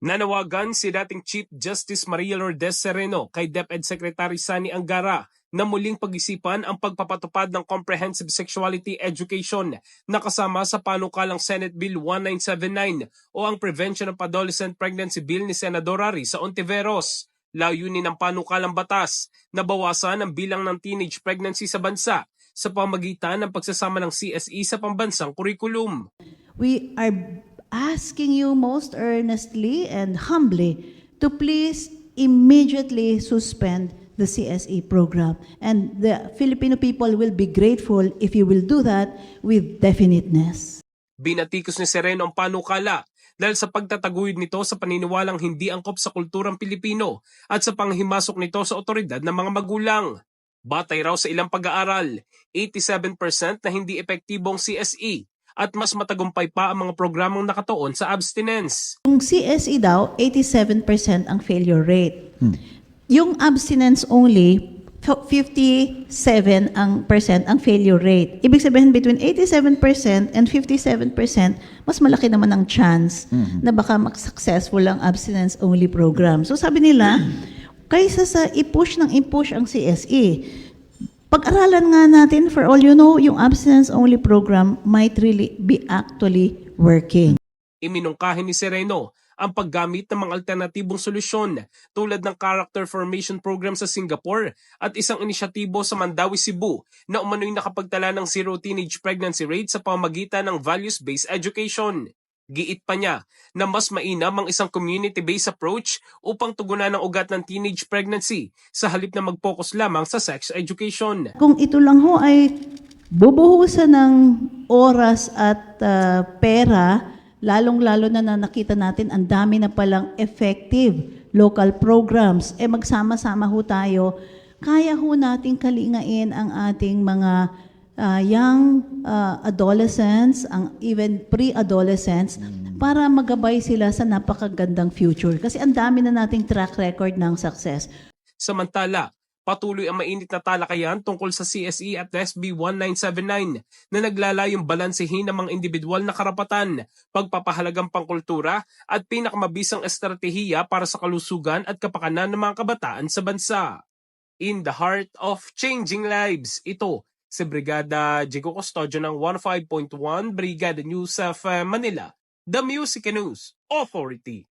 Nanawagan si dating Chief Justice Maria Lourdes Sereno kay DepEd Secretary Sani Angara na muling pag-isipan ang pagpapatupad ng Comprehensive Sexuality Education na kasama sa panukalang Senate Bill 1979 o ang Prevention of Adolescent Pregnancy Bill ni Senadora Risa Ontiveros. Layunin ng panukalang batas na bawasan ang bilang ng teenage pregnancy sa bansa sa pamagitan ng pagsasama ng CSE sa pambansang kurikulum. We are asking you most earnestly and humbly to please immediately suspend the CSE program. And the Filipino people will be grateful if you will do that with definiteness. Binatikos ni Sereno ang panukala dahil sa pagtataguyod nito sa paniniwalang hindi angkop sa kulturang Pilipino at sa panghimasok nito sa otoridad ng mga magulang. Batay raw sa ilang pag-aaral, 87% na hindi epektibong CSE at mas matagumpay pa ang mga programang nakatuon sa abstinence. Yung CSE daw, 87% ang failure rate. Yung abstinence only, f- 57 ang percent ang failure rate. Ibig sabihin between 87% and 57%, mas malaki naman ang chance na baka mag-successful ang abstinence only program. So sabi nila, kaysa sa i-push ng i-push ang CSE, pag-aralan nga natin, for all you know, yung abstinence only program might really be actually working. Iminungkahin ni Sereno ang paggamit ng mga alternatibong solusyon tulad ng Character Formation Program sa Singapore at isang inisyatibo sa Mandawi, Cebu na umano'y nakapagtala ng zero teenage pregnancy rate sa pamagitan ng values-based education. Giit pa niya na mas mainam ang isang community-based approach upang tugunan ang ugat ng teenage pregnancy sa halip na mag-focus lamang sa sex education. Kung ito lang ho ay bubuhusan ng oras at ah, pera, lalong-lalo na na nakita natin ang dami na palang effective local programs, eh magsama-sama ho tayo, kaya ho nating kalingain ang ating mga ah, young ah, adolescents, ang even pre-adolescents, para magabay sila sa napakagandang future. Kasi ang dami na nating track record ng success. Samantala, patuloy ang mainit na talakayan tungkol sa CSE at SB 1979 na naglalayong balansehin ang mga individual na karapatan, pagpapahalagang pangkultura at pinakamabisang estratehiya para sa kalusugan at kapakanan ng mga kabataan sa bansa. In the heart of changing lives, ito si Brigada Jigo Custodio ng 15.1 Brigada News of Manila, The Music News Authority.